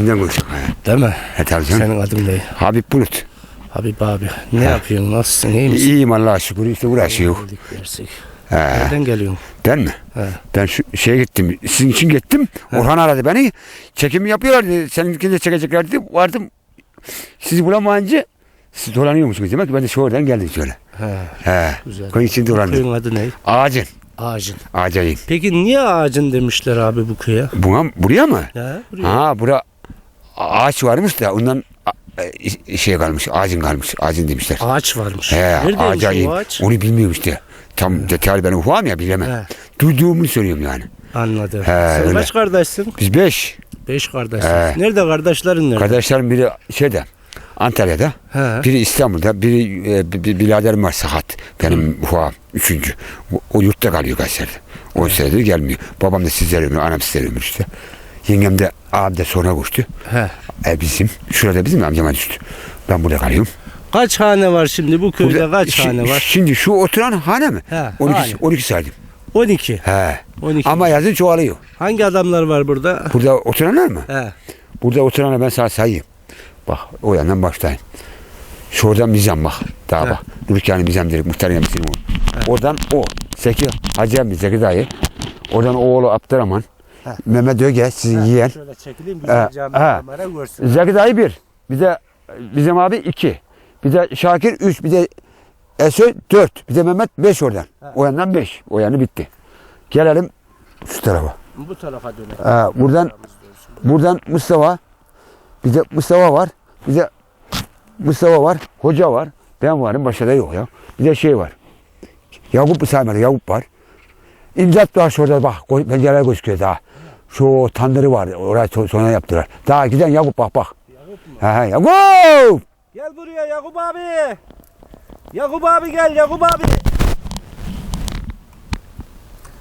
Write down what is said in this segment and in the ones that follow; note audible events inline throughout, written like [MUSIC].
İsminden konuştuk. He. Değil mi? He tabii canım. Senin adın ne? Habib Bulut. Habib abi. Ne yapıyorsun? Nasılsın? İyi misin? İyiyim Allah'a şükür. İşte uğraşıyor. He. Nereden geliyorsun? Ben mi? He. Ben şu şeye gittim. Sizin için gittim. Orhan aradı beni. Çekimi yapıyorlar dedi. Seninkini de çekecekler dedi. Vardım. Sizi bulamayınca siz dolanıyormuşsunuz demek ki ben de şu oradan geldim şöyle. He. He. Güzel. Köyün içinde dolandım. Köyün adı ne? Ağacın. Ağacın. Ağacayım. Peki niye ağacın demişler abi bu köye? Buna, buraya mı? Ya, buraya. Ha bura ağaç varmış da ondan e, şey kalmış. Ağacın kalmış. Ağacın demişler. Ağaç varmış. He, Neredeymiş o ağaç? Onu bilmiyorum işte. Tam detaylı ben ufağım ya bilemem. He. Duyduğumu söylüyorum yani. Anladım. He, Sen öyle. kaç kardeşsin? Biz beş. Beş kardeşsin. He. Nerede kardeşlerin nerede? Kardeşlerim biri şeyde Antalya'da. He. Biri İstanbul'da. Biri e, bir, bir biraderim var Sahat. Benim ufağım. Üçüncü. O, o yurtta kalıyor Kayseri'de. On senedir gelmiyor. Babam da sizler ömür. Anam sizler ömür işte. Yengem de abi de sonra koştu. He. E bizim. Şurada bizim amcama düştü. Ben burada kalıyorum. Kaç hane var şimdi bu köyde Burada- kaç şi- hane var? Şimdi şu oturan hane mi? He, 12, hane. 12 saydım. 12. He. 12. Ama yazın çoğalıyor. Hangi adamlar var burada? Burada oturanlar mı? He. Burada oturanlar ben sana sayayım. Bak o yandan başlayayım. Şuradan Mizan bak. Daha bak. Nurkâni Mizan dedik. Muhtar Yemisi'nin o. Oradan o. Zeki Hacı emmi Zeki dayı. Oradan oğlu Abdurrahman. He. Mehmet Öge sizin yeğen. Şöyle çekileyim He, güzel cami he. kamera görsün. Zeki dayı bir. Bir de bizim abi iki. Bir de Şakir üç. Bir de Esoy dört. Bir de Mehmet beş oradan. O yandan beş. O yanı bitti. Gelelim şu tarafa. Bu tarafa dönelim. Ee, buradan buradan Mustafa bir de Mustafa var. Bir de Mustafa var. Hoca var. Ben varım. Başka da yok ya. Bir de şey var. Yakup Müsamer, Yakup var. İmdat var şurada bak. Pencereler gözüküyor daha. Şu tandırı var. Oraya so- sonra yaptılar. Daha giden Yakup bak bak. He he Yakup! Gel buraya Yakup abi. Yakup abi gel Yakup abi.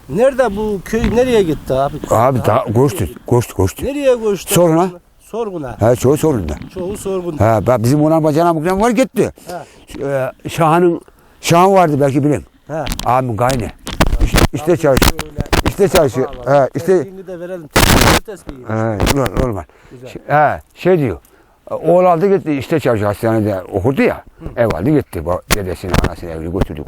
Nerede bu köy nereye gitti abi? Abi daha koştu. Koştu koştu. Nereye koştu? Sorguna. Sorguna. He çoğu sorunda. Çoğu sorgunda. He bak bizim olan bacana bugün var gitti. Ee, Şahan'ın Şahan vardı belki bilin. He. Abim kayne. İşte, işte çalışıyor. Şöyle. İşte çalışıyor. He, işte Tesbihini de verelim. Tesbihini tesbihini. he, normal. normal. Güzel. He, şey diyor. Oğul aldı gitti işte çalışıyor hastanede okudu ya. Ev aldı gitti. Dedesini anasını evini götürdü.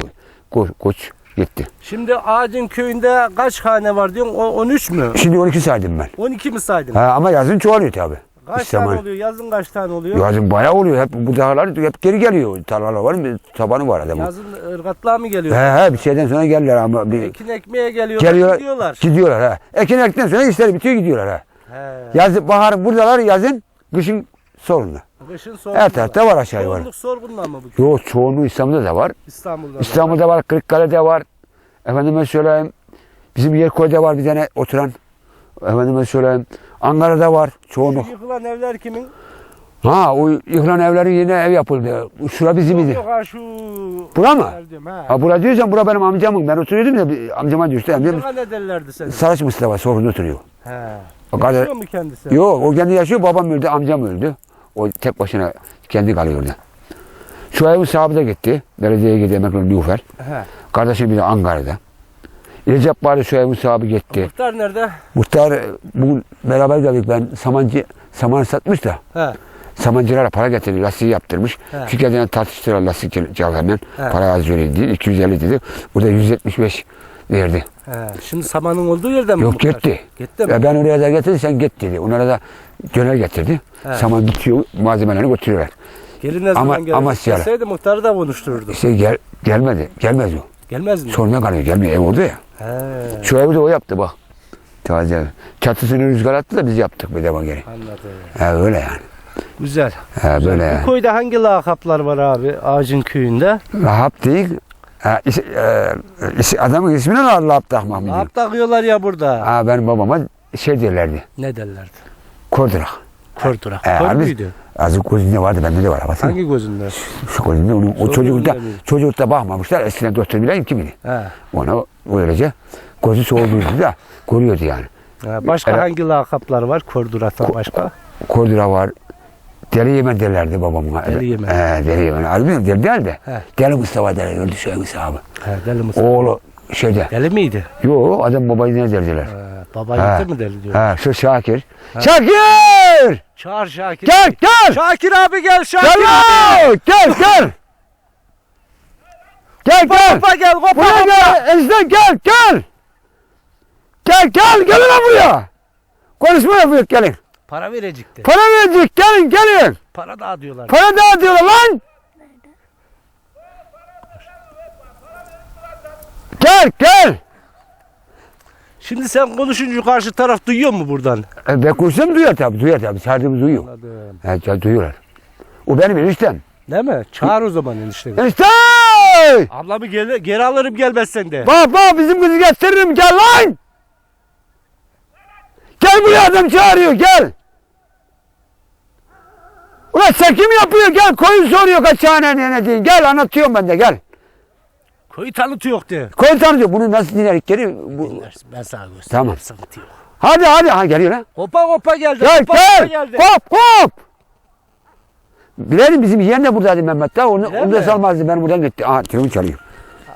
Koç, koç, gitti. Şimdi ağacın köyünde kaç hane var diyorsun? O- 13 mü? Şimdi 12 saydım ben. 12 mi saydın? He, ama yazın çoğalıyor tabi. Kaç tane oluyor? Yazın kaç tane oluyor? Yazın bayağı oluyor. Hep bu dağlar hep geri geliyor. Tarlalar var mı? Tabanı var adamın. Yazın ırgatlığa mı geliyor? He he bir şeyden sonra gelirler ama bir Ekin ekmeye geliyorlar, geliyorlar. gidiyorlar. Gidiyorlar he. Ekin ektikten sonra işleri bitiyor gidiyorlar he. He. Yazın bahar buradalar yazın kışın sorunlar. Kışın sorgunlar. Her tarafta var aşağı yukarı. Çoğunluk sorgunlar mı bu köy? Yok çoğunluğu İstanbul'da da var. İstanbul'da. da. İstanbul'da var, Kırıkkale'de var. Efendime söyleyeyim. Bizim Yerkoy'da var bir tane oturan. Efendime söyleyeyim. Ankara'da var çoğunluk. Şu Yıkılan evler kimin? Ha o yıkılan evlerin yine ev yapıldı. Şura bizim idi. Yok ha şu. Bura mı? Geldim, ha. Ha bura diyorsan bura benim amcamın. Ben oturuyordum ya amcama düştü. Amcam Amcana ne derlerdi senin? Saraç Mustafa sorunda oturuyor. He. O kadar- Yaşıyor mu kendisi? Yok o kendi yaşıyor babam öldü amcam öldü. O tek başına kendi kalıyor orada. Şu evin sahibi de gitti. Belediyeye gitti emekli Nilüfer. He. Kardeşim bir de Ankara'da. Recep bari evin sahibi gitti. Muhtar nerede? Muhtar bugün beraber geldik ben samancı saman satmış da He. samancılara para getirdi lastiği yaptırmış. He. Fikirden tartıştılar lastik cevherden. He. Para az verildi 250 dedi. Burada 175 verdi. He. Şimdi samanın olduğu yerde mi? Yok muhtar? gitti. Gitti mi? Ben oraya da getirdi sen git dedi. Onlara da döner getirdi. He. Saman bitiyor malzemelerini götürüyorlar. Geri ne Ama- zaman gelir? ama siyara. Gelseydi muhtarı da konuştururdu. İşte gel, gelmedi. Gelmez o. Gelmez mi? Soruna kalıyor. Gelmiyor. Ev orada ya. He. Şu evi de o yaptı bak. Taze. Çatısını rüzgar attı da biz yaptık bir defa geri. Anladım. Ha öyle yani. Güzel. Ha böyle Bu yani. köyde hangi lakaplar var abi ağacın köyünde? Rahap değil. Ha, is, e, is, adamın ismini mı? diyor? Lak takıyorlar ya burada. Ha, benim babama şey derlerdi. Ne derlerdi? Kordurak. Kordurak. He, Kor harbi- muydu? Azıcık gözünde vardı bende de var. Bak, Hangi gözünde? Şu gözünde onun, o çocukta, çocukta bakmamışlar. Eskiden doktor bileyim kim bilir. He. Ona öylece gözü soğuduydu da görüyordu yani. He, Başka Evet. hangi lakaplar var? Kordurak'tan başka? Kordura var. Deli Yemen derlerdi babama. Deli Yemen. He, Deli Yemen. Harbi? Deli değil de. He. Deli Mustafa derler. Öldü evin sahibi. He, deli misin? Oğlu şeyde. Deli miydi? Yo adam babayı ne derdiler. He, baba He. gitti mi deli diyor. Ha, şu Şakir. Şakir! Çağır Şakir. Gel gel. Şakir abi gel Şakir Gel abi. lan. Gel gel. Gel gel. Kopa gel kopa Buraya kopa. gel. Ejder gel gel. Gel gel. Gelin lan buraya. Konuşma yapıyor gelin. Para verecekti. Para verecek gelin gelin. Para daha diyorlar. Para dağıtıyorlar lan. Gel gel. Şimdi sen konuşunca karşı taraf duyuyor mu buradan? E, ben konuşsam duyar tabii duyar tabii. Sardığımı duyuyor. Anladım. He, duyuyorlar. O benim eniştem. Değil mi? Çağır o zaman enişteni. Enişte! Ablamı gel, geri alırım gelmezsen de. Bak bak bizim kızı getiririm gel lan. Gel buraya adam çağırıyor gel. Ulan çekim yapıyor gel koyun soruyor kaç tane ne ne. Gel anlatıyorum ben de gel. Koyu tanıtıyor de. Koyun tanıtıyor bunu nasıl dinlerik geri. Bu... Ben sana göstereyim. Tamam. Sıkıntı yok. Hadi hadi ha geliyor lan. Hopa hopa geldi. Gel hopa gel. geldi. Hop hop. Bilelim bizim yeğen de buradaydı Mehmet daha onu, Bilen onu da mi? salmazdı ben buradan gitti. Aha telefon çalıyor.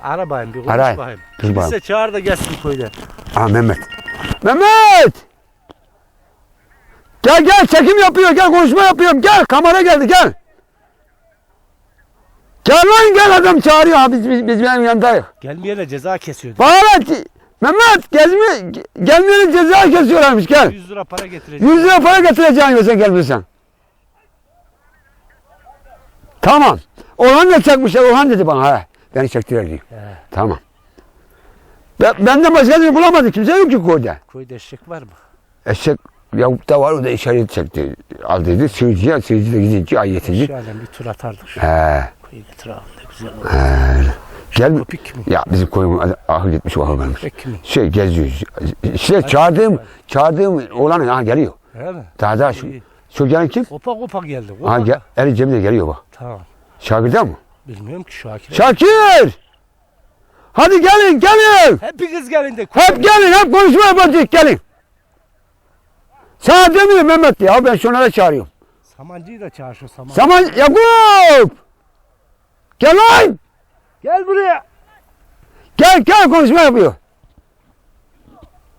Ara bayım bir konuş Arayın. bakayım. Dur Kimse bakayım. çağır da gelsin köyden. Aha Mehmet. Mehmet! Gel gel çekim yapıyor gel konuşma yapıyorum gel kamera geldi gel. Gel lan gel adam çağırıyor ha biz, biz, biz benim yanındayız. Gelmeyene ceza kesiyor. Ki- Mehmet gezme gelmeyenin ceza kesiyorlarmış gel. 100 lira para getirecek. 100 lira para getireceksin yoksa gelmiyorsan. Tamam. Orhan da çekmişler. Orhan dedi bana. Ha. Beni çektiler diyor. He. Tamam. Ben, benden başka bir bulamadı. Kimse yok ki köyde. Köyde eşek var mı? Eşek Yakup da var. O da işaret çekti. Al dedi. Sığırcıya. Sığırcı da gidince ay yetici. Şöyle bir tur atardık. şu He. Ne güzel olur. He. Gel. Ya bizim koyun ahır gitmiş ahır. Köpek kimin? Şey geziyoruz. İşte çağırdığım, çağırdığım oğlan ha geliyor. Öyle mi? Daha daha şu, şu gelen kim? Kopa kopa geldi. Kopa. Ha gel, eli cebinde geliyor bak. Tamam. Şakir'den mı? Bilmiyorum ki Şakir. Şakir! Hadi gelin gelin! Hepiniz gelin de. Hep gelin hep konuşma yapacak gelin. Sana demiyorum Mehmet ya ben şunlara çağırıyorum. Samancıyı da çağır şu saman. Zaman Yakup! Gel lan! Gel buraya. Gel gel konuşma yapıyor.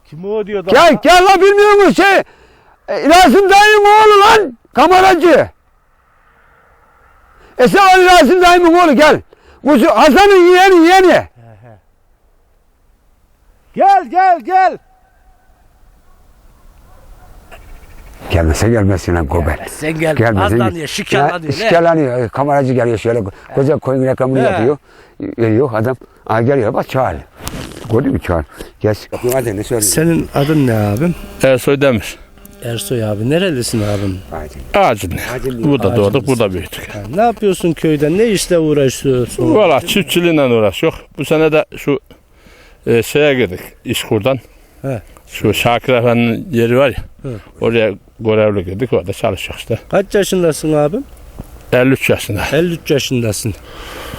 Kim o diyor da. Gel gel lan bilmiyor musun şey? E, Rasim dayım oğlu lan kameracı. Esen Ali Rasim dayımın oğlu gel. Bu şu Hasan'ın yeğeni yeğeni. Gel gel gel. Gelmese gelmesin lan Gobe. Sen gel. Gelmesin. Azlanıyor? Şikalanıyor. E, Kameracı geliyor şöyle koca koyun reklamını He. yapıyor. Veriyor adam. Aa geliyor bak çağır. Gördün mü çağır. Gel. Hadi ne söylüyorsun? Senin adın ne abim? Ersoy Demir. Ersoy abi. Nerelisin abim? Ağacın. Burada doğduk, burada büyüdük. Ha, ne yapıyorsun köyde? Ne işle uğraşıyorsun? Valla çiftçiliğiyle uğraşıyor. Bu sene de şu e, şeye girdik, İşkur'dan. He. Şu Şakir Efendi'nin yeri var ya. He. Oraya görevli girdik, orada çalışıyoruz işte. Kaç yaşındasın abim? 53 yaşında. 53 yaşındasın.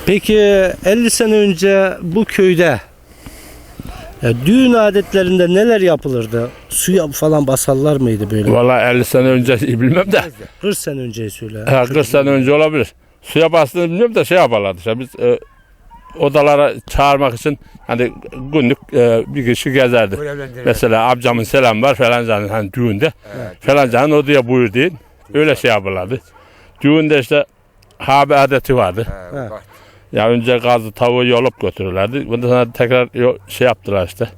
Peki 50 sene önce bu köyde ya, düğün adetlerinde neler yapılırdı? Suya falan basarlar mıydı böyle? Valla 50 sene önce [LAUGHS] bilmem de. 40 sene önceyi söyle. Ha, 40 sene önce olabilir. Suya bastığını bilmiyorum da şey yaparlardı işte. Biz e, odalara çağırmak için hani günlük e, bir kişi gezerdi. Mesela amcamın selam var falan canın hani düğünde. Falan canın odaya buyur deyin. Öyle şey yaparlardı. Düğünde işte habe adeti vardı. Ya önce gazı tavuğu yolup götürürlerdi. Bundan sonra tekrar şey yaptılar işte.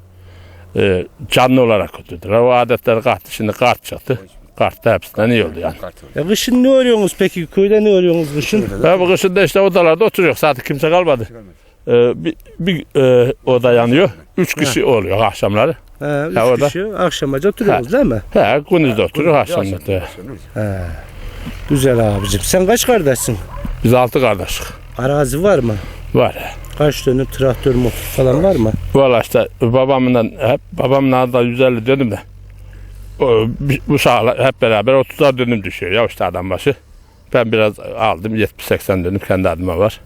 E, canlı olarak götürdüler. O adetler kalktı. Şimdi kart çıktı. Kart da hepsinden iyi oldu yani. Ya kışın ne örüyorsunuz peki? Köyde ne örüyorsunuz kışın? Ve bu kışında işte odalarda oturuyor. Zaten kimse kalmadı. Ee, bir bir e, oda yanıyor. Üç kişi oluyor akşamları. Ha, üç Ha, orada. kişi akşamaca oturuyoruz değil mi? He, gündüz oturuyor akşamları. da. He. Güzel abicim. Sen kaç kardeşsin? Biz altı kardeş. Arazi var mı? Var. Kaç dönüm traktör motor falan var mı? Valla işte babamdan hep babamla da 150 dönüm de. Bu sağla hep beraber 30'ar dönüm düşüyor ya işte adam başı. Ben biraz aldım 70-80 dönüm kendi adıma var.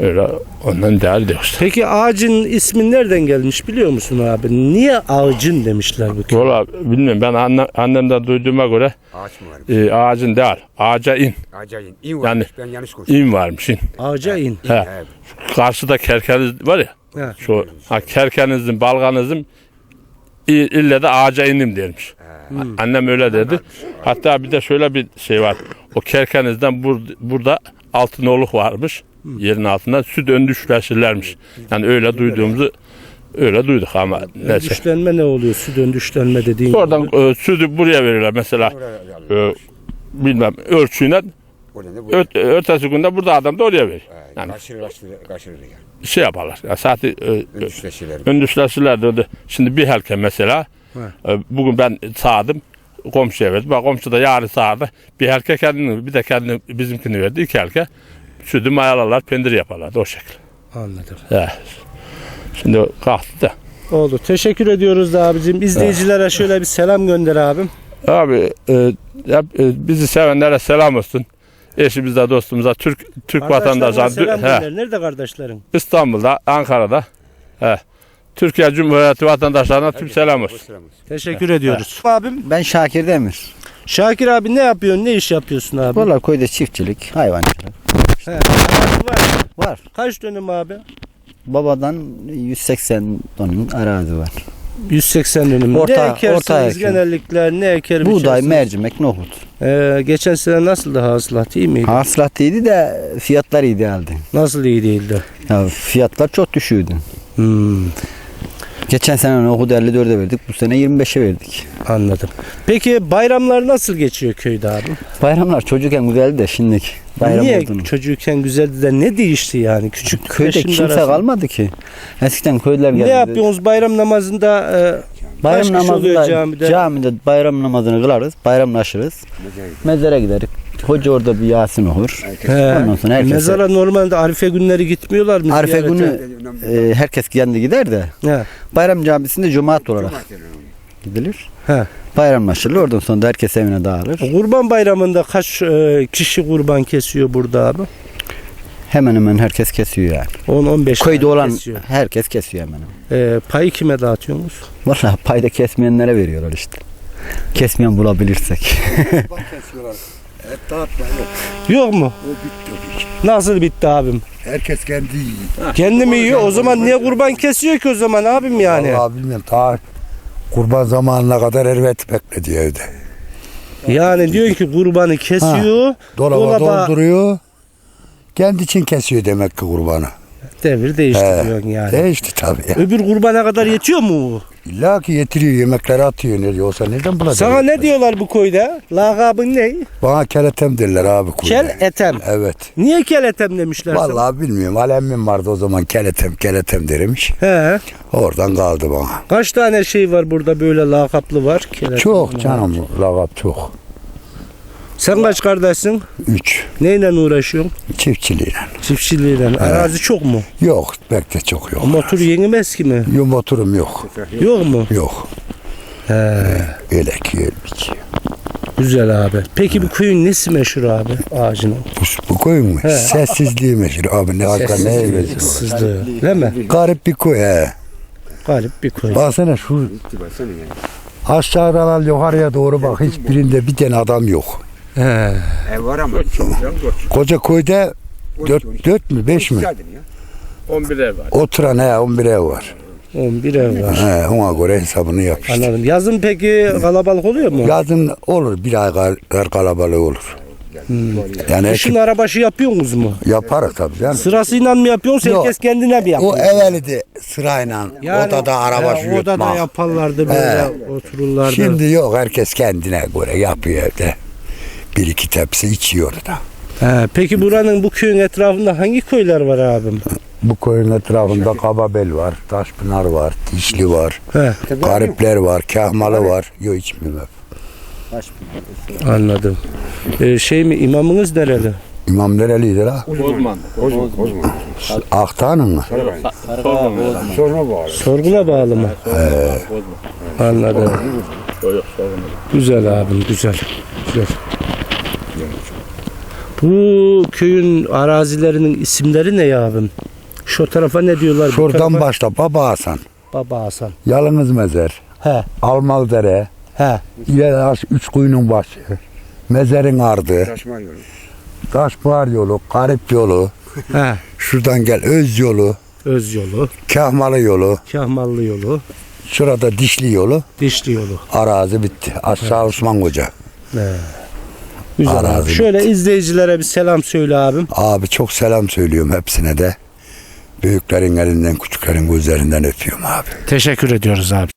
Öyle ondan değerli diyor işte. Peki ağacın ismi nereden gelmiş biliyor musun abi? Niye ağacın demişler bu köye? Valla bilmiyorum ben anne, annemden duyduğuma göre Ağaç mı var? e, ağacın değil ağaca in. Acayip. İyi varmış. Yani- Ben yanlış konuştum. İn varmış in. Ağaca in. He. Karşıda kerkeniz var ya. He. Şu ha, kerkenizin, balganızın ille de ağaca indim dermiş. Annem öyle dedi. Hatta bir de şöyle bir şey var. O Kerkeniz'den bur- burada altın oluk varmış. Yerin altında süt öndüşleşirlermiş. Yani öyle duyduğumuzu öyle duyduk ama neyse. Döndüşlenme ne oluyor? Su döndüşlenme dediğin Oradan gibi. e, sütü buraya verirler mesela. E, bilmem ölçüyle Oradan da öt, ötesi günde burada adam da oraya verir. Yani Kaçırır, kaçırır, kaçırır yani. şey yaparlar. Ya saati e, Ödüşleşiler. Öndüşlersiler dedi. Şimdi bir helke mesela. e, Bugün ben sağdım. Komşuya verdim. Bak komşu da yarın sağdı. Bir helke kendini bir de kendi bizimkini verdi. İki helke. Sütü mayalarlar, pendir yaparlardı o şekilde. Anladım. He. Şimdi o kalktı da. Oldu. Teşekkür ediyoruz da abicim. İzleyicilere şöyle bir selam gönder abim. Abi e, hep, e, bizi sevenlere selam olsun. Eşimize, dostumuza, Türk Türk vatandaşlarına selam he, gönder. Nerede kardeşlerin? İstanbul'da, Ankara'da he, Türkiye Cumhuriyeti vatandaşlarına tüm selam olsun. Teşekkür ediyoruz. Abim Ben Şakir Demir. Şakir abi ne yapıyorsun? Ne iş yapıyorsun abi? Valla köyde çiftçilik, hayvancılık He, arazi var. var. Kaç dönüm abi? Babadan 180 dönüm arazi var. 180 dönüm. Orta- ne ekersiniz orta ekim. genellikle? Ne eker Buğday, mercimek, nohut. Ee, geçen sene nasıldı hasılat? iyi miydi? Hasılat iyiydi de fiyatlar iyi değildi. Nasıl iyi değildi? Ya fiyatlar çok düşüyordu. Hmm, Geçen sene nohudu 54'e verdik, bu sene 25'e verdik. anladım. Peki bayramlar nasıl geçiyor köyde abi? Bayramlar çocukken güzeldi de şimdiki bayram Niye oldu. çocukken güzeldi de ne değişti yani? Küçük Köyde kimse kalmadı ki. Eskiden köylüler Ne geldi. yapıyorsunuz bayram namazında? E, Bayram kaç kişi oluyor namazında camide? camide bayram namazını kılarız, bayramlaşırız. Mezara gideriz. Hoca orada bir Yasin okur. He. Ondan sonra herkese- Mezara normalde Arife günleri gitmiyorlar mı? Arife ziyarete? günü e, herkes kendi gider de He. bayram camisinde cumaat olarak gidilir. He. Bayramlaşılır. Oradan sonra da herkes evine dağılır. Kurban bayramında kaç e, kişi kurban kesiyor burada abi? Hemen hemen herkes kesiyor yani. 10-15 Köyde olan kesiyor. herkes kesiyor hemen hemen. E, payı kime dağıtıyorsunuz? Vallahi payda kesmeyenlere veriyorlar işte. Kesmeyen bulabilirsek. Yok mu? Nasıl bitti abim? Herkes kendi yiyor. Kendi mi yiyor? O zaman niye kurban kesiyor ki o zaman abim yani? Vallahi bilmiyorum. Ta kurban zamanına kadar elbet bekledi evde. Yani diyor ki kurbanı kesiyor. Dolaba, Dolaba- dolduruyor. Kendi için kesiyor demek ki kurbanı. Devir değişti diyorsun yani. Değişti tabii ya. Öbür kurbana kadar yetiyor mu bu? İlla ki getiriyor yemekleri atıyor. Ne diyorsa nereden bulacak? Sana ne diyorlar bu koyda? Lakabın ne? Bana keletem derler abi. kuyuda. Kel etem. Evet. Niye kel etem demişler sana? Vallahi bilmiyorum. Alemim vardı o zaman keletem keletem dermiş. He. Oradan kaldı bana. Kaç tane şey var burada böyle lakaplı var? Kel etem. Çok canım lakap çok. Sen kaç kardeşsin? Üç. Neyle uğraşıyorsun? Çiftçiliğiyle. Çiftçiliğiyle. Arazi çok mu? Yok. Pek de çok yok. Motor yeni mi eski mi? Yok motorum yok. Yok mu? Yok. He. Öyle ki öyle ki. Güzel abi. Peki bu köyün nesi meşhur abi ağacının? Bu, bu koyun mu? Sessizliği meşhur abi ne hakikaten ne benziyor. Sızlığı. Değil mi? Garip bir koy he. Garip bir köy. Baksana şu aşağıdan yukarıya doğru bak hiçbirinde bir tane adam yok. He. Ev var ama. Koca koyda dört, dört mü beş mi? 11 ev var. Oturan he 11 ev var. 11 ev var. He, ona göre hesabını yap işte. Anladım. Yazın peki kalabalık oluyor mu? Yazın olur bir ay kal- kar kalabalığı olur. Yani Kışın ekip arabaşı yapıyorsunuz mu? yaparız tabii canım. Sırasıyla mı yapıyorsun? Yok. Herkes kendine mi yapıyor? O evveli de sırayla odada araba he, Odada yutmak. yaparlardı böyle otururlardı. Şimdi yok herkes kendine göre yapıyor evde. Bir iki tepsi içiyor da. He, peki buranın bu köyün etrafında hangi köyler var abim? Bu koyun etrafında Kababel var, Taşpınar var, Dişli var, He, Garipler var, Kahmalı var. Yok içmiyorum. anladım. Ee, şey mi imamınız nereli? İmam nerelidir ha? Bozman. Aktan'ın mı? Sorguna bağlı mı? Anladım. Güzel abim güzel. Güzel. Bu köyün arazilerinin isimleri ne ya abim? Şu tarafa ne diyorlar? Şuradan başla Baba Hasan, Baba Hasan. Yalınız Mezer, He Almalıdere, he. Aş, Üç Kuyunun başı, Mezer'in ardı, Taşma yolu. Taşpınar yolu, Garip yolu, He. şuradan gel Öz yolu, Öz yolu, Kahmalı yolu, Kahmallı yolu. Şurada dişli yolu. Dişli yolu. Arazi bitti. Aşağı Osman Koca. Güzel. abi. Arazi Şöyle izleyicilere bir selam söyle abim. Abi çok selam söylüyorum hepsine de. Büyüklerin elinden, küçüklerin gözlerinden öpüyorum abi. Teşekkür ediyoruz abi.